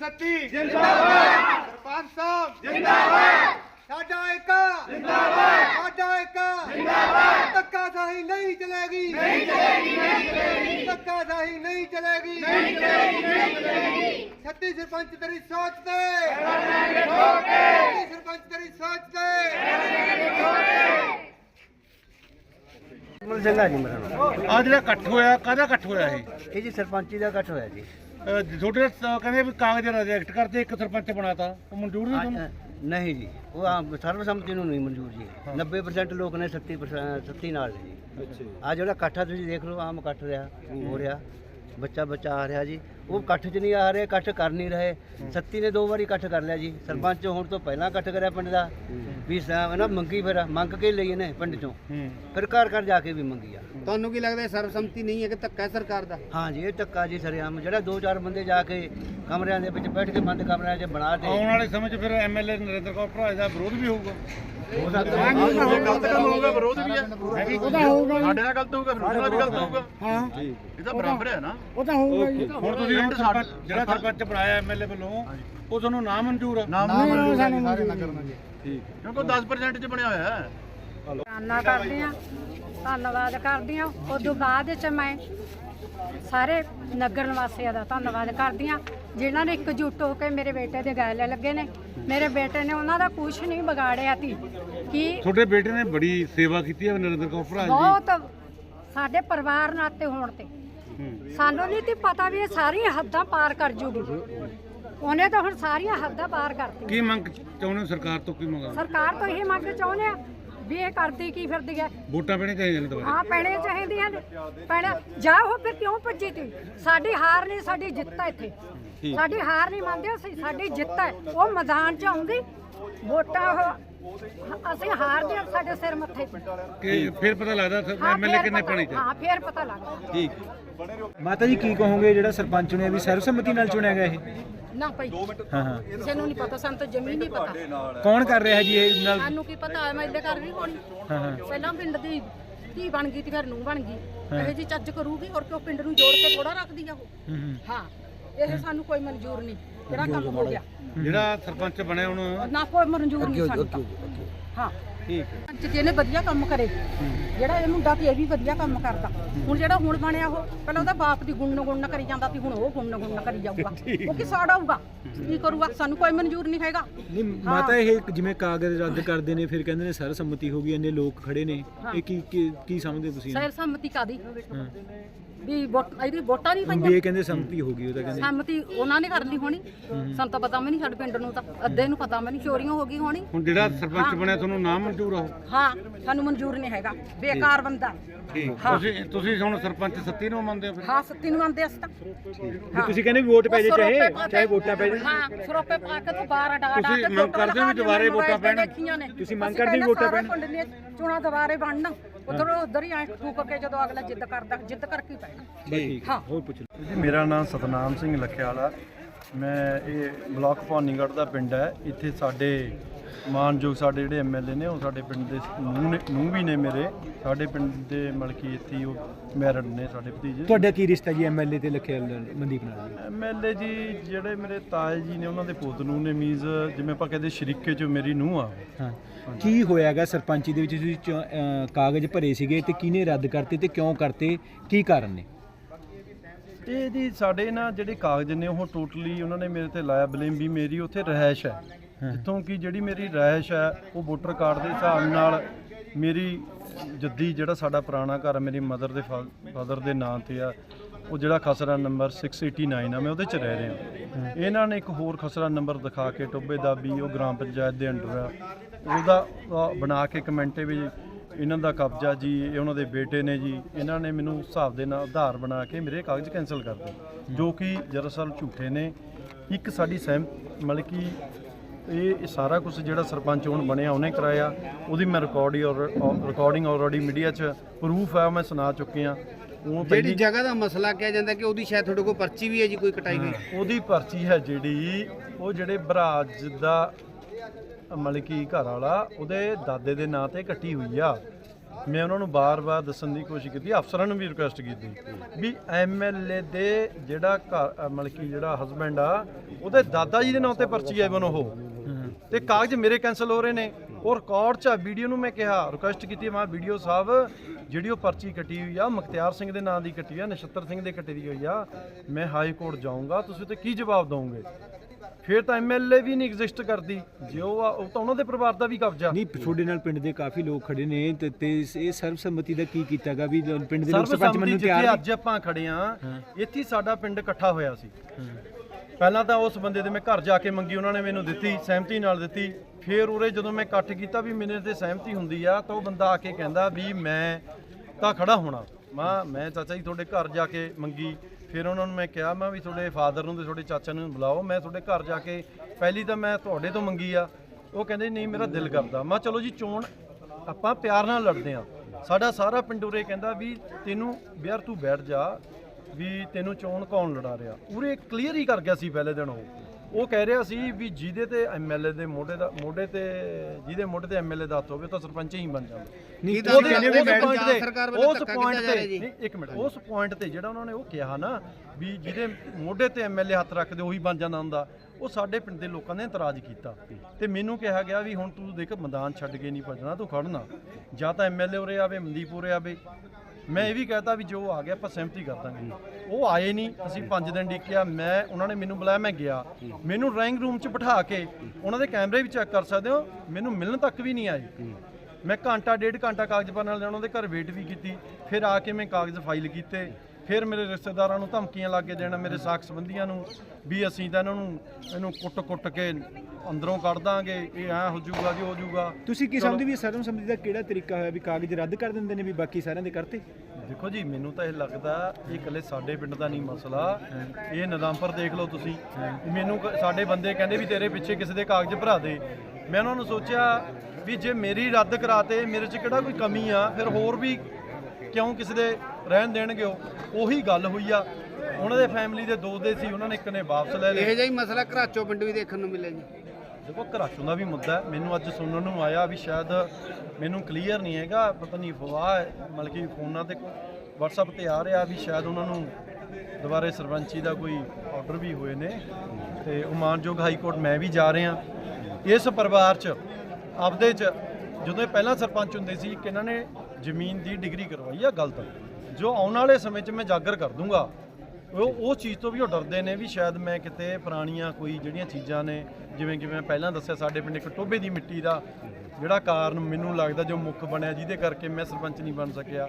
ਸੱਤੀ ਜਿੰਦਾਬਾਦ। ਸਰਪੰਚ ਸਾਹਿਬ ਜਿੰਦਾਬਾਦ। ਸਾਡਾ ਇੱਕ। ਜਿੰਦਾਬਾਦ। ਸਾਡਾ ਇੱਕ। ਜਿੰਦਾਬਾਦ। ਧੱਕਾ ਸਾਹੀ ਨਹੀਂ ਚਲੇਗੀ। ਨਹੀਂ ਚਲੇਗੀ ਨਹੀਂ ਚਲੇਗੀ। ਧੱਕਾ ਸਾਹੀ ਨਹੀਂ ਚਲੇਗੀ। ਨਹੀਂ ਚਲੇਗੀ ਨਹੀਂ ਚਲੇਗੀ। ਸੱਤੀ ਸਰਪੰਚ ਤੇਰੀ ਸੋਚ ਤੇ। ਕਰਾਂਗੇ ਠੋਕੇ ਸਰਪੰਚ ਤੇਰੀ ਸੋਚ ਤੇ। ਮਨ ਸਿੰਘਾ ਜੀ ਮੇਰਾ ਨਾਮ ਆ ਜਿਹੜਾ ਇਕੱਠ ਹੋਇਆ ਕਾਹਦਾ ਇਕੱਠ ਹੋਇਆ ਇਹ? ਇਹ ਜੀ ਸਰਪੰਚੀ ਦਾ ਇਕੱਠ ਹੋਇਆ ਜੀ। ਅਹ ਤੁਹਾਡੇ ਤਾਂ ਕਹਿੰਦੇ ਵੀ ਕਾਗਜ਼ ਰਿਜੈਕਟ ਕਰਦੇ ਇੱਕ ਸਰਪੰਚ ਬਣਾਤਾ। ਉਹ ਮਨਜ਼ੂਰ ਨਹੀਂ ਤੁਹਾਨੂੰ? ਅ, ਨਹੀਂ ਜੀ ਉਹ ਆਮ ਸਰਵਸੰਮਤੀ ਨੂੰ ਨਹੀਂ ਮਨਜ਼ੂਰ ਜੀ। 90% ਲੋਕ ਨੇ 30% 30 ਨਾਲ ਨੇ ਜੀ। ਆ ਜਿਹੜਾ ਇਕੱਠਾ ਤੁਸੀਂ ਦੇਖ ਲਓ ਆਮ ਇਕੱਠ ਰਿਹਾ ਹੋ ਰਿਹਾ। ਬੱਚਾ ਬੱਚਾ ਆ ਰਿਹਾ ਜੀ। ਉਹ ਇਕੱਠ 'ਚ ਨਹੀਂ ਆ ਰਹੇ ਇਕੱਠ ਕਰ ਨਹੀਂ ਰਹੇ। ਸੱਤੀ ਨੇ ਦੋ ਵਾਰੀ ਇਕੱਠ ਕਰ ਲਿਆ ਜੀ। ਸਰਪੰਚ ਹੋਣ ਤੋਂ ਪਹਿਲਾਂ ਇਕੱਠ ਕਰਿਆ ਪਿੰਡ ਦਾ। ਵੀ ਸਾ- ਨਾ ਮੰਗੀ ਫਿਰ ਮੰਗ ਕੇ ਲਈ ਇਹਨੇ ਪਿੰਡ ਚੋਂ। ਫਿਰ ਘਰ ਘਰ ਜਾ ਕੇ ਵੀ ਮੰਗੀ ਆ। ਤੁਹਾਨੂੰ ਕੀ ਲੱਗਦਾ ਸਰਬਸੰਮਤੀ ਨਹੀਂ ਹੈ ਕਿ ਧੱਕਾ ਸਰਕਾਰ ਦਾ? ਹਾਂ ਜੀ ਇਹ ਧੱਕਾ ਜੀ ਸਰਿਆਮ। ਜਿਹੜਾ ਦੋ ਚਾਰ ਬੰਦੇ ਜਾ ਕੇ ਕਮਰਿਆਂ ਦੇ ਵਿੱਚ ਬੈਠ ਕੇ ਬੰਦ ਕਮਰਿਆਂ 'ਚ ਬਣਾ ਤੇ ਆਉਣ ਵਾਲੇ ਸਮੇਂ 'ਚ ਫਿਰ ਐਮਐਲਏ ਨਰਿੰਦਰ ਕੌਰ ਭਰਾ ਦਾ ਵਿਰੋਧ ਵੀ ਹੋਊਗਾ। ਹੋ ਸਕਦਾ ਗਲਤ ਕੰਮ ਹੋਊਗਾ ਵਿਰੋਧ ਵੀ ਹੈ। ਉਹਦਾ ਹੋਊਗਾ ਸਾਡੇ ਨਾਲ ਗਲਤ ਹੋਊਗਾ ਵਿਰੋਧ ਨਾਲ ਵੀ ਗਲਤ ਹੋਊਗਾ। ਹਾਂ। ਇਹ ਤਾਂ ਬਰਾਬਰ ਹੈ ਨਾ। ਹੁਣ ਤੁਸੀਂ ਹੁਣ ਸਰਪੰਚ ਜਿਹੜਾ ਸਰਪੰਚ ਬਣਾਇਆ ਐਮਐਲਏ ਵੱਲੋਂ ਉਹ ਤੁਹਾਨੂੰ ਨਾ ਮਨਜ਼ੂਰ ਆ? ਨਾਮ ਨਹੀਂ ਸਾਰੇ ਨਗਰ ਠੀਕ ਕਿਉਂਕਿ ਉਹ 10% ਚ ਬਣਿਆ ਹੋਇਆ ਹੈ। ਧੰਨਾ ਕਰਦੀ ਆ ਧੰਨਵਾਦ ਕਰਦੀ ਆ ਉਦੋਂ ਬਾਅਦ ਚ ਮੈਂ ਸਾਰੇ ਨਗਰ ਨਿਵਾਸੀਆਂ ਦਾ ਧੰਨਵਾਦ ਕਰਦੀ ਆ ਜਿਨ੍ਹਾਂ ਨੇ ਇਕਜੁੱਟ ਹੋ ਕੇ ਮੇਰੇ ਬੇਟੇ ਦੇ ਗਾਇਲੇ ਲੱਗੇ ਨੇ। ਮੇਰੇ ਬੇਟੇ ਨੇ ਉਹਨਾਂ ਦਾ ਕੁਝ ਨਹੀਂ ਵਿਗਾੜਿਆ ਤੀ ਕਿ ਤੁਹਾਡੇ ਬੇਟੇ ਨੇ ਬੜੀ ਸੇਵਾ ਕੀਤੀ ਹੈ ਨਰਿੰਦਰ ਕੌਰ ਭਰਾ ਜੀ ਬਹੁਤ ਸਾਡੇ ਪਰਿਵਾਰ ਨਾਤੇ ਹੋਣ ਤੇ। ਹੂੰ। ਸਾਨੂੰ ਨਹੀਂ ਤੀ ਪਤਾ ਵੀ ਇਹ ਸਾਰੀਆਂ ਹੱਦਾਂ ਪਾਰ ਕਰ ਜੂਗੀ। ਉਹਨੇ ਤਾਂ ਹੁਣ ਸਾਰੀਆਂ ਹੱਦਾਂ ਪਾਰ ਕਰਤੀਆਂ। ਕੀ ਮੰਗ ਚਾਹੁੰਦੇ ਹੋ? ਸਰਕਾਰ ਤੋਂ ਕੀ ਮੰਗਾ ਸਰਕਾਰ ਤੋਂ ਇਹ ਮੰਗ ਚਾਹੁੰਦੇ ਆ ਵੀ ਇਹ ਕਰਦੀ ਕੀ ਫਿਰਦੀ ਹੈ? ਵੋਟਾਂ ਪੈਣੇ ਚਾਹੀਦੀਆਂ ਨੇ ਦੁਬਾਰਾ ਹਾਂ ਪੈਣੇ ਚਾਹੀਦੀਆਂ ਨੇ। ਪੈਣਾ ਜਾ ਉਹ ਫਿਰ ਕਿਉਂ ਭੱਜੀ ਤੀ? ਸਾਡੀ ਹਾਰ ਨਹੀਂ ਸਾਡੀ ਜਿੱਤ ਹੈ ਇੱਥੇ। ਸਾਡੀ ਹਾਰ ਨਹੀਂ ਮੰਨਦੇ ਅਸੀਂ ਸਾਡੀ ਜਿੱਤ ਹੈ। ਉਹ ਮੈਦਾਨ 'ਚ ਆਉਂਦੀ ਵੋਟਾਂ ਉਹ ਅਸੀਂ ਹਾਰਦੇ ਹਾਂ ਸਾਡੇ ਸਿਰ ਮੱਥੇ ਕਿ ਫਿਰ ਪਤਾ ਲੱਗਦਾ ਐਮਐਲਏ ਕਿੰਨੇ ਪਾਣੀ ਚ ਹਾਂ ਫੇਰ ਪਤਾ ਲੱਗਦਾ। ਮਾਤਾ ਜੀ ਕੀ ਕਹੋਗੇ ਜਿਹੜਾ ਸਰਪੰਚ ਚੁਣਿਆ ਵੀ ਸਰਵਸੰਮਤੀ ਨਾਲ ਚੁਣਿਆ ਗਿਆ ਇਹ? ਨਾ ਭਾਈ। ਹਾਂ ਹਾਂ। ਕਿਸੇ ਨੂੰ ਨਹੀਂ ਪਤਾ ਸਾਨੂੰ ਤਾਂ ਜ਼ਮੀਨ ਨਹੀਂ ਪਤਾ। ਕੌਣ ਕਰ ਰਿਹਾ ਜੀ ਇਹ ਨਾਲ? ਸਾਨੂੰ ਕੀ ਪਤਾ ਮੈਂ ਇਹਦੇ ਘਰ ਨਹੀਂ ਹੋਣੀ ਹਾਂ ਹਾਂ। ਪਹਿਲਾਂ ਪਿੰਡ ਦੀ ਧੀ ਬਣ ਗਈ ਤੇ ਫਿਰ ਨੂੰ ਬਣ ਗਈ। ਇਹ ਜੀ ਚੱਜ ਕਰੂਗੀ ਔਰ ਕਿਉਂ ਪਿੰਡ ਨੂੰ ਜੋੜ ਕੇ ਥੋੜਾ ਰੱਖਦੀ ਆ ਉਹ? ਹੂੰ, ਹੂੰ। ਹਾਂ ਇਹ ਸਾਨੂੰ ਕੋਈ ਮਨਜ਼ੂਰ ਨਹੀਂ। ਜਿਹੜਾ ਕੰਮ ਹੋ ਗਿਆ। ਜਿਹੜਾ ਸਰਪੰਚ ਬਣਿਆ ਹੁਣ। ਨਾ ਕੋਈ ਮਨਜ਼ੂਰ ਨਹੀਂ ਤਾਂ। ਹਾਂ ਠੀਕ ਹੈ। ਜਿਹਨੇ ਵਧੀਆ ਕੰਮ ਕਰੇ ਜਿਹੜਾ ਇਹ ਮੁੰਡਾ ਤੇ ਇਹ ਵੀ ਵਧੀਆ ਕੰਮ ਕਰਦਾ। ਹੁਣ ਜਿਹੜਾ ਹੁਣ ਬਣਿਆ ਉਹ ਪਹਿਲਾਂ ਉਹਦਾ ਬਾਪ ਦੀ ਗੁਣ ਗੁਣ ਕਰੀ ਜਾਂਦਾ ਸੀ ਹੁਣ ਉਹ ਗੁਣ ਗੁਣ ਕਰੀ ਜਾਊਗਾ। ਉਹ ਕੀ ਸਾੜਾਊਗਾ ਕੀ ਕਰੂਗਾ? ਸਾਨੂੰ ਕੋਈ ਮਨਜ਼ੂਰ ਨਹੀਂ ਹੈਗਾ। ਨਹੀਂ ਮਾਤਾ ਇਹ ਜਿਵੇਂ ਕਾਗਜ਼ ਰੱਦ ਕਰਦੇ ਨੇ ਫਿਰ ਕਹਿੰਦੇ ਨੇ ਸਰਵਸੰਮਤੀ ਹੋ ਗਈ ਇੰਨੇ ਲੋਕ ਖੜੇ ਨੇ। ਇਹ ਕੀ ਕੀ- ਸਮਝਦੇ ਤੁਸੀਂ ਸੈਰ ਸੰਮਤੀ ਕਾਦੀ ਵੀ ਵੋਟ ਇਹਦੀ ਵੋਟਾਂ ਨਹੀਂ ਵੀ ਪਈਆਂ। ਇਹ ਕਹਿੰਦੇ ਸੰਮਤੀ ਹੋ ਗਈ ਉਹ ਤਾਂ ਕਹਿੰਦੇ ਸੰਮਤੀ ਉਹਨਾਂ ਨੇ ਕਰ ਲਈ ਹੋਣੀ। ਸਾਨੂੰ ਤਾਂ ਪਤਾ ਵੀ ਨਹੀਂ ਸਾਡੇ ਪਿੰਡ ਨੂੰ ਤਾਂ ਅੱਧੇ ਨੂੰ ਪਤਾ ਵੀ ਨਹੀਂ ਚੋਰੀਆਂ ਹੋ ਗਈ ਹੋਣੀ। ਹੁਣ ਜਿਹੜਾ ਸਰਪੰਚ ਬਣਿਆ ਤੁਹਾਨੂੰ ਨਾ ਮਨਜ਼ੂਰ ਆ ਉਹ? ਹਾਂ ਸਾਨੂੰ ਮਨਜ਼ੂਰ ਨਹੀਂ ਹੈਗਾ ਬੇਕਾਰ ਬੰਦਾ। ਠੀਕ। ਹਾਂ। ਤੁਸੀਂ ਤੁਸੀਂ ਹੁਣ ਸਰਪੰਚ ਸੱਤੀ ਨੂੰ ਮੰਨਦੇ ਹੋ ਫਿਰ? ਹਾਂ ਸੱਤੀ ਨੂੰ ਆਂਦੇ ਅਸੀਂ ਤਾਂ। ਤੁਸੀਂ ਕਹਿੰਦੇ ਵੀ ਵੋਟ ਪੈ ਜੇ ਚਾਹੇ ਚਾਹੇ ਵੋਟਾਂ ਪੈ ਜੇ। ਹਾਂ ਸਰੋਪੇ ਪਾ ਕੇ ਤੋਂ ਬਾਹਰ ਡਾ ਡਾ ਤੁਸੀਂ ਕੇ ਮੰਗ ਕਰਦੇ ਹੋ ਵੀ ਦੁਬਾਰੇ ਵੋਟਾਂ ਪੈਣ? ਤੁਸੀਂ ਮੰਗ ਕਰਦੇ ਵੀ ਵੋਟਾਂ ਪੈਣ? ਚੋਣਾਂ ਦੁਬਾਰੇ ਬਣਨ। ਉਧਰ ਉਧਰ ਹੀ ਐ ਠੂਕ ਕੇ ਜਦੋਂ ਅਗਲਾ ਜਿੱਦ ਕਰਦਾ ਜਿੱਦ ਕਰਕੇ ਹੀ ਪੈਣਾ। ਠੀਕ ਹਾਂ। ਹੋਰ ਪੁੱਛ ਲਓ। ਜੀ ਮੇਰਾ ਨਾਮ ਸਤਨਾਮ ਸਿੰਘ ਲਖਿਆਲਾ। ਮੈਂ ਇਹ ਬਲਾਕ ਭਵਾਨੀਗੜ੍ਹ ਦਾ ਪਿੰਡ ਹੈ। ਇੱਥੇ ਸਾਡੇ ਮਾਨਯੋਗ ਸਾਡੇ ਜਿਹੜੇ ਐਮਐਲਏ ਨੇ ਉਹ ਸਾਡੇ ਪਿੰਡ ਦੇ ਨੂੰਹ ਨੇ ਨੂੰਹ ਵੀ ਨੇ ਮੇਰੇ। ਸਾਡੇ ਪਿੰਡ ਦੇ ਮਲਕੀ ਇੱਥੇ ਹੀ ਉਹ ਮੈਰਿਡ ਨੇ ਸਾਡੇ ਭਤੀਜੇ। ਤੁਹਾਡਾ ਕੀ ਰਿਸ਼ਤਾ ਜੀ ਐਮਐਲਏ ਤੇ ਲਖਿਆ ਮਨਦੀਪ ਨਾਲ ਜੀ? ਐਮਐਲਏ ਜੀ ਜਿਹੜੇ ਮੇਰੇ ਤਾਏ ਜੀ ਨੇ ਉਹਨਾਂ ਦੇ ਪੁੱਤ ਨੂੰ ਨੇ ਮੀਜ਼ ਜਿਵੇਂ ਆਪਾਂ ਕਹਿੰਦੇ ਸ਼ਰੀਕੇ ਚ ਮੇਰੀ ਨੂੰਹ ਆ। ਹਾਂ। ਕੀ ਹੋਇਆਗਾ ਸਰਪੰਚੀ ਦੇ ਵਿੱਚ? ਤੁਸੀਂ ਚੋ- ਅਹ ਕਾਗਜ਼ ਭਰੇ ਸੀਗੇ ਤੇ ਕਿਹਨੇ ਰੱਦ ਕਰਤੇ ਤੇ ਕਿਉਂ ਕਰਤੇ? ਕੀ ਕਾਰਨ ਨੇ? ਇਹ ਜੀ ਸਾਡੇ ਨਾ ਜਿਹੜੇ ਕਾਗਜ਼ ਨੇ ਉਹ ਟੋਟਲੀ ਉਹਨਾਂ ਨੇ ਮੇਰੇ ਤੇ ਲਾਇਆ ਬਲੇਮ ਵੀ ਮੇਰੀ ਉੱਥੇ ਰਹਿਸ਼ ਹੈ। ਜਿੱਥੋਂ ਕਿ ਜਿਹੜੀ ਮੇਰੀ ਰਹਿਸ਼ ਹੈ ਉਹ ਵੋਟਰ ਕਾਰਡ ਦੇ ਹਿਸਾਬ ਨਾਲ ਮੇਰੀ ਜੱਦੀ ਜਿਹੜਾ ਸਾਡਾ ਪੁਰਾਣਾ ਘਰ ਮੇਰੀ ਮਦਰ ਦੇ ਫਾਦਰ ਦੇ ਨਾਂ ਤੇ ਆ ਉਹ ਜਿਹੜਾ ਖਸਰਾ ਨੰਬਰ 689 ਆ ਮੈਂ ਉਹਦੇ 'ਚ ਰਹਿ ਰਿਹਾ। ਇਹਨਾਂ ਨੇ ਇੱਕ ਹੋਰ ਖਸਰਾ ਨੰਬਰ ਦਿਖਾ ਕੇ ਟੋਬੇ ਦਾ ਵੀ ਉਹ ਗ੍ਰਾਮ ਪੰਚਾਇਤ ਦੇ ਅੰਡਰ ਆ। ਉਹਦਾ ਬਣਾ ਕੇ ਕਮੈਂਟੇ ਵੀ ਇਹਨਾਂ ਦਾ ਕਬਜ਼ਾ ਜੀ ਇਹ ਉਹਨਾਂ ਦੇ ਬੇਟੇ ਨੇ ਜੀ ਇਹਨਾਂ ਨੇ ਮੈਨੂੰ ਹਿਸਾਬ ਦੇ ਨਾਲ ਆਧਾਰ ਬਣਾ ਕੇ ਮੇਰੇ ਕਾਗਜ਼ ਕੈਨਸਲ ਕਰ ਦਿੱਤੇ। ਜੋ ਕਿ ਦਰਅਸਲ ਝੂਠੇ ਨੇ। ਇੱਕ ਸਾਡੀ ਸਹਿਮ ਮਤਲਬ ਕਿ ਇਹ ਸਾਰਾ ਕੁਝ ਜਿਹੜਾ ਸਰਪੰਚ ਹੁਣ ਬਣਿਆ ਉਹਨੇ ਕਰਾਇਆ। ਉਹਦੀ ਮੈਂ ਰਿਕਾਰਡ ਰਿਕਾਰਡਿੰਗ ਆਲਰੇਡੀ ਮੀਡੀਆ 'ਚ ਪ੍ਰੂਫ ਹੈ ਉਹ ਮੈਂ ਸੁਣਾ ਚੁੱਕੇ ਆ ਉਹ ਜਿਹੜੀ ਜਗ੍ਹਾ ਦਾ ਮਸਲਾ ਕਿਹਾ ਜਾਂਦਾ ਕਿ ਉਹਦੀ ਸ਼ਾਇਦ ਤੁਹਾਡੇ ਕੋਲ ਪਰਚੀ ਵੀ ਹੈ ਜੀ ਕੋਈ ਕਟਾਈ ਹੋਈ? ਉਹਦੀ ਪਰਚੀ ਹੈ ਜਿਹੜੀ ਉਹ ਜਿਹੜੇ ਬਰਾਜ ਦਾ ਮਤਲਬ ਕਿ ਘਰ ਵਾਲਾ ਉਹਦੇ ਦਾਦੇ ਦੇ ਨਾਂ ਤੇ ਕੱਟੀ ਹੋਈ ਆ। ਮੈਂ ਉਹਨਾਂ ਨੂੰ ਬਾਰ-ਬਾਰ ਦੱਸਣ ਦੀ ਕੋਸ਼ਿਸ਼ ਕੀਤੀ ਅਫਸਰਾਂ ਨੂੰ ਵੀ ਰਿਕੁਐਸਟ ਕੀਤੀ ਵੀ ਐਮਐਲਏ ਦੇ ਜਿਹੜਾ ਘਰ ਅ, ਮਤਲਬ ਕਿ ਜਿਹੜਾ ਹਸਬੰਡ ਆ ਉਹਦੇ ਦਾਦਾ ਜੀ ਦੇ ਨਾਂ ਤੇ ਪਰਚੀ ਆਈ ਬਨ ਉਹ। ਤੇ ਕਾਗਜ਼ ਮੇਰੇ ਕੈਨਸਲ ਹੋ ਰਹੇ ਨੇ। ਉਹ ਰਿਕਾਰਡ 'ਚ ਆ ਵੀਡੀਓ ਨੂੰ ਮੈਂ ਕਿਹਾ ਰਿਕੁਐਸਟ ਕੀਤੀ ਮੈਂ ਵੀਡੀਓ ਸਾਹਿਬ ਜਿਹੜੀ ਉਹ ਪਰਚੀ ਕੱਟੀ ਹੋਈ ਆ ਮੁਖਤਿਆਰ ਸਿੰਘ ਦੇ ਨਾਂ ਦੀ ਕੱਟੀ ਆ ਨਛੱਤਰ ਸਿੰਘ ਦੇ ਕੱਟੀ ਦੀ ਹੋਈ ਆ ਮੈਂ ਹਾਈ ਕੋਰਟ ਜਾਊਂਗਾ ਤੁਸੀਂ ਉੱਤੇ ਕੀ ਜਵਾਬ ਦੋਗੇ ਫਿਰ ਤਾਂ ਐਮਐਲਏ ਵੀ ਨਹੀਂ ਐਗਜ਼ਿਸਟ ਕਰਦੀ। ਜੇ ਉਹ ਆ ਉਹ ਤਾਂ ਉਹਨਾਂ ਦੇ ਪਰਿਵਾਰ ਦਾ ਵੀ ਕਬਜ਼ਾ। ਨਹੀਂ ਤੁਹਾਡੇ ਨਾਲ ਪਿੰਡ ਦੇ ਕਾਫੀ ਲੋਕ ਖੜੇ ਨੇ ਤੇ ਤੇ ਇਸ- ਇਹ ਸਰਬਸੰਮਤੀ ਦਾ ਕੀ ਕੀਤਾਗਾ ਵੀ ਪਿੰਡ ਦੇ ਲੋਕ ਸਰਪੰਚ ਸਰਬਸੰਮਤੀ ਮੈਨੂੰ ਜਿੱਥੇ ਤਿਆਰ ਅੱਜ ਆਪਾਂ ਖੜੇ ਆ ਇੱਥੇ ਹੀ ਸਾਡਾ ਪਿੰਡ ਇਕੱਠਾ ਹੋਇਆ ਸੀ। ਪਹਿਲਾਂ ਤਾਂ ਉਸ ਬੰਦੇ ਦੇ ਮੈਂ ਘਰ ਜਾ ਕੇ ਮੰਗੀ ਉਹਨਾਂ ਨੇ ਮੈਨੂੰ ਦਿੱਤੀ ਸਹਿਮਤੀ ਨਾਲ ਦਿੱਤੀ। ਫਿਰ ਉਰੇ ਜਦੋਂ ਮੈਂ ਇਕੱਠ ਕੀਤਾ ਵੀ ਮੇਰੇ ਤੇ ਸਹਿਮਤੀ ਹੁੰਦੀ ਆ ਤਾਂ ਉਹ ਬੰਦਾ ਆ ਕੇ ਕਹਿੰਦਾ ਵੀ ਮੈਂ ਤਾਂ ਖੜਾ ਹੋਣਾ। ਮਾਂ ਮੈਂ ਚਾਚਾ ਜੀ ਤੁਹਾਡੇ ਘਰ ਜਾ ਕੇ ਮੰਗੀ। ਫਿਰ ਉਹਨਾਂ ਨੂੰ ਮੈਂ ਕਿਹਾ, ਮੈਂ ਵੀ ਤੁਹਾਡੇ ਫਾਦਰ ਨੂੰ ਤੇ ਤੁਹਾਡੇ ਚਾਚਾ ਨੂੰ ਬੁਲਾਓ, ਮੈਂ ਤੁਹਾਡੇ ਘਰ ਜਾ ਕੇ ਪਹਿਲੀ ਤਾਂ ਮੈਂ ਤੁਹਾਡੇ ਤੋਂ ਮੰਗੀ ਆ। ਉਹ ਕਹਿੰਦੇ, ਨਹੀਂ, ਮੇਰਾ ਦਿਲ ਕਰਦਾ। ਮੈਂ ਚਲੋ ਜੀ, ਚੋਣ ਆਪਾਂ ਪਿਆਰ ਨਾਲ ਲੜਦੇ ਆ ਸਾਡਾ ਸਾਰਾ ਪਿੰਡ ਉਰੇ ਕਹਿੰਦਾ ਵੀ ਤੈਨੂੰ ਬਿਆਰ ਤੂੰ ਬੈਠ ਜਾ, ਵੀ ਤੈਨੂੰ ਚੋਣ ਕੌਣ ਲੜਾ ਰਿਹਾ। ਉਰੇ ਕਲੀਅਰ ਹੀ ਕਰ ਗਿਆ ਸੀ ਪਹਿਲੇ ਦਿਨ ਉਹ। ਉਹ ਕਹਿ ਰਿਹਾ ਸੀ ਵੀ ਜਿਹਦੇ ਤੇ ਐਮਐਲਏ ਦੇ ਮੋਢੇ ਦਾ ਮੋਢੇ ਤੇ ਜਿਹਦੇ ਮੋਢੇ ਤੇ ਐਮਐਲਏ ਦਾ ਹੱਥ ਹੋਵੇ ਤਾਂ ਸਰਪੰਚ ਹੀ ਬਣ ਜਾਂਦਾ ਨਹੀਂ ਤਾਂ ਕਹਿੰਦੇ ਵੀ ਮੈਡਮ ਪੰਜਾਬ ਸਰਕਾਰ ਵੱਲੋਂ ਉਸ ਧੱਕਾ ਪੁਆਇੰਟ ਕੀਤਾ ਜਾ ਰਿਹਾ ਤੇ ਜੀ। ਨਹੀਂ, ਇੱਕ ਮਿੰਟ। ਉਸ ਪੁਆਇੰਟ ਤੇ ਜਿਹੜਾ ਉਹਨਾਂ ਨੇ ਉਹ ਕਿਹਾ ਨਾ ਵੀ ਜਿਹਦੇ ਮੋਢੇ ਤੇ ਐਮਐਲਏ ਹੱਥ ਰੱਖਦੇ ਉਹੀ ਬਣ ਜਾਂਦਾ ਹੁੰਦਾ। ਉਹ ਸਾਡੇ ਪਿੰਡ ਦੇ ਲੋਕਾਂ ਨੇ ਇਤਰਾਜ਼ ਕੀਤਾ। ਤੇ ਮੈਨੂੰ ਕਿਹਾ ਗਿਆ ਵੀ ਹੁਣ ਤੂੰ ਦੇਖ ਮੈਦਾਨ ਛੱਡ ਕੇ ਨਹੀਂ ਭੱਜਣਾ ਤੂੰ ਖੜਨਾ ਜਾਂ ਤਾਂ ਐਮਐਲਏ ਉਰੇ ਆਵੇ ਮਨਦੀਪ ਉਰੇ ਆਵੇ। ਮੈਂ ਇਹ ਵੀ ਕਹਤਾ ਵੀ ਜੋ ਆ ਗਿਆ ਆਪਾਂ ਸਹਿਮਤੀ ਕਰ ਦਾਂਗੇ। ਉਹ ਆਏ ਨਹੀਂ, ਅਸੀਂ 5 ਦਿਨ ਡਿੱਕਿਆ ਮੈਂ, ਉਹਨਾਂ ਨੇ ਮੈਨੂੰ ਬੁਲਾਇਆ, ਮੈਂ ਗਿਆ। ਮੈਨੂੰ ਡਰਾਇੰਗ ਰੂਮ 'ਚ ਬਿਠਾ ਕੇ ਉਹਨਾਂ ਦੇ ਕੈਮਰੇ ਵੀ ਚੈੱਕ ਕਰ ਸਕਦੇ ਹੋ, ਮੈਨੂੰ ਮਿਲਣ ਤੱਕ ਵੀ ਨਹੀਂ ਆਏ। ਮੈਂ ਘੰਟਾ, ਡੇਢ ਘੰਟਾ ਕਾਗਜ਼ ਭਰਨ ਨਾਲ ਉਹਨਾਂ ਦੇ ਘਰ ਵੇਟ ਵੀ ਕੀਤੀ, ਫਿਰ ਆ ਕੇ ਮੈਂ ਕਾਗਜ਼ ਫਾਈਲ ਕੀਤੇ, ਫਿਰ ਮੇਰੇ ਰਿਸ਼ਤੇਦਾਰਾਂ ਨੂੰ ਧਮਕੀਆਂ ਲਾ ਕੇ ਦੇਣਾ ਮੇਰੇ ਸਾਖ ਸੰਬੰਧੀਆਂ ਨੂੰ, ਵੀ ਅਸੀਂ ਤਾਂ ਇਹਨਾਂ ਨੂੰ, ਇਹਨੂੰ ਕੁੱਟ-ਕੁੱਟ ਕੇ ਅੰਦਰੋਂ ਕੱਢ ਦਾਂਗੇ ਇਹ ਐ ਹੋ ਜਾਊਗਾ ਜੀ ਹੋ ਜਾਊਗਾ। ਤੁਸੀਂ ਕੀ ਸਮਝਦੇ ਵੀ ਸਰਬਸੰਮਤੀ ਦਾ ਕਿਹੜਾ ਤਰੀਕਾ ਹੋਇਆ ਵੀ ਕਾਗਜ਼ ਰੱਦ ਕਰ ਦਿੰਦੇ ਨੇ ਵੀ ਬਾਕੀ ਸਾਰਿਆਂ ਦੇ ਕਰਤੇ? ਦੇਖੋ ਜੀ ਮੈਨੂੰ ਤਾਂ ਇਹ ਲੱਗਦਾ ਇਹ ਇਕੱਲੇ ਸਾਡੇ ਪਿੰਡ ਦਾ ਨਹੀਂ ਮਸਲਾ। ਇਹ ਨਦਾਮਪੁਰ ਦੇਖ ਲਓ ਤੁਸੀਂ। ਮੈਨੂੰ ਕ- ਸਾਡੇ ਬੰਦੇ ਕਹਿੰਦੇ ਵੀ ਤੇਰੇ ਪਿੱਛੇ ਕਿਸੇ ਦੇ ਕਾਗਜ਼ ਭਰਾ ਦੇ। ਮੈਂ ਉਹਨਾਂ ਨੂੰ ਸੋਚਿਆ ਵੀ ਜੇ ਮੇਰੀ ਰੱਦ ਕਰਾਤੇ ਮੇਰੇ 'ਚ ਕਿਹੜਾ ਕੋਈ ਕਮੀ ਆ ਫਿਰ ਹੋਰ ਵੀ ਕਿਉਂ ਕਿਸੇ ਦੇ ਰਹਿਣ ਦੇਣਗੇ ਉਹ? ਉਹੀ ਗੱਲ ਹੋਈ ਆ। ਉਹਨਾਂ ਦੇ ਫੈਮਿਲੀ ਦੇ ਦੋ ਦੇ ਸੀ ਉਹਨਾਂ ਨੇ ਇੱਕ ਨੇ ਵਾਪਸ ਲੈ ਲਏ ਇਹੋ ਜਿਹਾ ਹੀ ਮਸਲਾ ਘਰਾਚੋ ਪਿੰਡ ਵੀ ਦੇਖਣ ਨੂੰ ਮਿਲਿਆ ਜੀ। ਦੇਖੋ ਘਰਾਚੋਂ ਦਾ ਵੀ ਮੁੱਦਾ ਹੈ। ਮੈਨੂੰ ਅੱਜ ਸੁਣਨ ਨੂੰ ਆਇਆ ਵੀ ਸ਼ਾਇਦ ਮੈਨੂੰ ਕਲੀਅਰ ਨਹੀਂ ਹੈਗਾ। ਪਤਾ ਨਹੀਂ ਫਵਾਹ ਹੈ। ਮਤਲਬ ਕਿ ਫੋਨਾਂ ਤੇ WhatsApp ਤੇ ਆ ਰਿਹਾ ਵੀ ਸ਼ਾਇਦ ਉਹਨਾਂ ਨੂੰ ਦੁਬਾਰੇ ਸਰਪੰਚੀ ਦਾ ਕੋਈ ਆਰਡਰ ਵੀ ਹੋਏ ਨੇ। ਤੇ ਉਹ ਮਾਨਯੋਗ ਹਾਈ ਕੋਰਟ ਮੈਂ ਵੀ ਜਾ ਰਿਹਾ। ਇਸ ਪਰਿਵਾਰ 'ਚ, ਆਪਦੇ 'ਚ, ਜਦੋਂ ਇਹ ਪਹਿਲਾਂ ਸਰਪੰਚ ਹੁੰਦੇ ਸੀ ਕਿ ਇਹਨਾਂ ਨੇ ਜ਼ਮੀਨ ਦੀ ਡਿਗਰੀ ਕਰਵਾਈ ਆ ਗਲਤ। ਜੋ ਆਉਣ ਵਾਲੇ ਸਮੇਂ 'ਚ ਮੈਂ ਜਾਗਰ ਕਰ ਦੂੰਗਾ। ਉਹ ਉਹ ਚੀਜ਼ ਤੋਂ ਵੀ ਉਹ ਡਰਦੇ ਨੇ ਵੀ ਸ਼ਾਇਦ ਮੈਂ ਕਿਤੇ ਪੁਰਾਣੀਆਂ ਕੋਈ ਜਿਹੜੀਆਂ ਚੀਜ਼ਾਂ ਨੇ ਜਿਵੇਂ ਕਿ ਮੈਂ ਪਹਿਲਾਂ ਦੱਸਿਆ ਸਾਡੇ ਪਿੰਡ ਇੱਕ ਟੋਬੇ ਦੀ ਮਿੱਟੀ ਦਾ ਜਿਹੜਾ ਕਾਰਨ ਮੈਨੂੰ ਲੱਗਦਾ ਜੋ ਮੁੱਖ ਬਣਿਆ ਜਿਹਦੇ ਕਰਕੇ ਮੈਂ ਸਰਪੰਚ ਨਹੀਂ ਬਣ ਸਕਿਆ।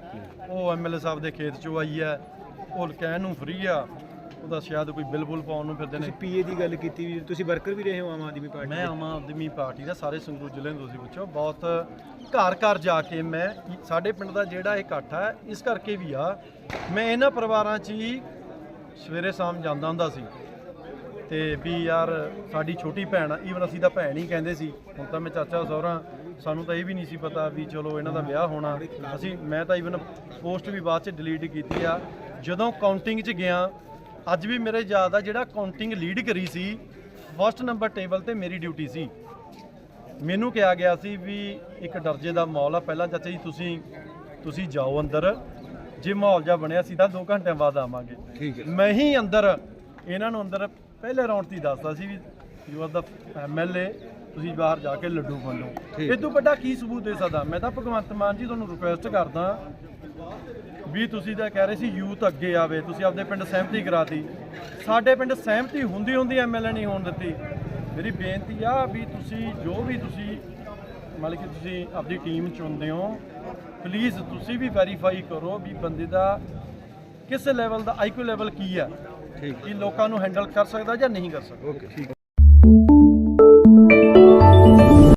ਉਹ ਐਮਐਲਏ ਸਾਹਿਬ ਦੇ ਖੇਤ 'ਚੋਂ ਆਈ ਹੈ ਉਹ ਕਹਿਣ ਨੂੰ ਫਰੀ ਆ ਉਹਦਾ ਸ਼ਾਇਦ ਕੋਈ ਬਿੱਲ ਬੁੱਲ ਪਾਉਣ ਨੂੰ ਫਿਰਦੇ ਨੇ। ਤੁਸੀਂ ਪੀਏ ਦੀ ਗੱਲ ਕੀਤੀ ਵੀ ਤੁਸੀਂ ਵਰਕਰ ਵੀ ਰਹੇ ਹੋ ਆਮ ਆਦਮੀ ਪਾਰਟੀ ਮੈਂ ਆਮ ਆਦਮੀ ਪਾਰਟੀ ਦਾ ਸਾਰੇ ਸੰਗਰੂਰ ਜ਼ਿਲ੍ਹੇ ਨੂੰ ਤੁਸੀਂ ਪੁੱਛੋ ਬਹੁਤ ਘਰ ਘਰ ਜਾ ਕੇ ਮੈਂ ਸਾਡੇ ਪਿੰਡ ਦਾ ਜਿਹੜਾ ਇਹ ਇਕੱਠ ਹੈ ਇਸ ਕਰਕੇ ਵੀ ਆ ਮੈਂ ਇਹਨਾਂ ਪਰਿਵਾਰਾਂ 'ਚ ਹੀ ਸਵੇਰੇ ਸ਼ਾਮ ਜਾਂਦਾ ਹੁੰਦਾ ਸੀ। ਤੇ ਵੀ ਯਾਰ ਸਾਡੀ ਛੋਟੀ ਭੈਣ ਆ ਈਵਨ ਅਸੀਂ ਤਾਂ ਭੈਣ ਹੀ ਕਹਿੰਦੇ ਸੀ, ਹੁਣ ਤਾਂ ਮੈਂ ਚਾਚਾ ਸਹੁਰਾ, ਸਾਨੂੰ ਤਾਂ ਇਹ ਵੀ ਨਹੀਂ ਸੀ ਪਤਾ ਵੀ ਚਲੋ ਇਹਨਾਂ ਦਾ ਵਿਆਹ ਹੋਣਾ। ਅਸੀਂ, ਮੈਂ ਤਾਂ ਈਵਨ ਪੋਸਟ ਵੀ ਬਾਅਦ ਚ ਡਿਲੀਟ ਕੀਤੀ ਆ। ਜਦੋਂ ਕਾਊਂਟਿੰਗ 'ਚ ਗਿਆ, ਅੱਜ ਵੀ ਮੇਰੇ ਯਾਦ ਆ ਜਿਹੜਾ ਕਾਊਂਟਿੰਗ ਲੀਡ ਕਰੀ ਸੀ ਫਸਟ ਨੰਬਰ ਟੇਬਲ ਤੇ ਮੇਰੀ ਡਿਊਟੀ ਸੀ। ਮੈਨੂੰ ਕਿਹਾ ਗਿਆ ਸੀ ਵੀ ਇੱਕ ਦਰਜੇ ਦਾ ਮਾਹੌਲ ਆ, ਪਹਿਲਾਂ ਚਾਚਾ ਜੀ ਤੁਸੀਂ ਤੁਸੀਂ ਜਾਓ ਅੰਦਰ। ਜੇ ਮਾਹੌਲ ਜਾ ਬਣਿਆ ਸੀ ਤਾਂ 2 ਘੰਟਿਆਂ ਬਾਅਦ ਆਵਾਂਗੇ। ਠੀਕ ਹੈ। ਮੈਂ ਹੀ ਅੰਦਰ ਇਹਨਾਂ ਨੂੰ ਅੰਦਰ ਪਹਿਲੇ ਰਾਉਂਡ 'ਤੇ ਦੱਸਦਾ ਸੀ ਵੀ ਯੂ ਆਰ ਦਾ ਐਮਐਲਏ ਤੁਸੀਂ ਬਾਹਰ ਜਾ ਕੇ ਲੱਡੂ ਵੰਡੋ। ਇਹ ਤੋਂ ਵੱਡਾ ਕੀ ਸਬੂਤ ਦੇ ਸਕਦਾ? ਮੈਂ ਤਾਂ ਭਗਵੰਤ ਮਾਨ ਜੀ ਤੁਹਾਨੂੰ ਰਿਕੁਐਸਟ ਕਰਦਾ ਵੀ ਤੁਸੀਂ ਤਾਂ ਕਹਿ ਰਹੇ ਸੀ ਯੂਥ ਅੱਗੇ ਆਵੇ ਤੁਸੀਂ ਆਪਦੇ ਪਿੰਡ ਸਹਿਮਤੀ ਕਰਾਤੀ। ਸਾਡੇ ਪਿੰਡ ਸਹਿਮਤੀ ਹੁੰਦੀ ਹੁੰਦੀ ਐਮਐਲਏ ਨਹੀਂ ਹੋਣ ਦਿੱਤੀ। ਮੇਰੀ ਬੇਨਤੀ ਆ ਵੀ ਤੁਸੀਂ ਜੋ ਵੀ ਤੁਸੀਂ ਮਤਲਬ ਕਿ ਤੁਸੀਂ ਆਪਦੀ ਟੀਮ ਚੁਣਦੇ ਹੋ ਪਲੀਜ਼ ਤੁਸੀਂ ਵੀ ਵੈਰੀਫਾਈ ਕਰੋ ਵੀ ਬੰਦੇ ਦਾ ਕਿਸ ਲੈਵਲ ਦਾ ਆਈਕਿਊ ਲੈਵਲ ਕੀ ਆ? ਠੀਕ ਕਿ ਲੋਕਾਂ ਨੂੰ ਹੈਂਡਲ ਕਰ ਸਕਦਾ ਜਾਂ ਨਹੀਂ ਕਰ ਸਕਦਾ। ਓਕੇ ਠੀਕ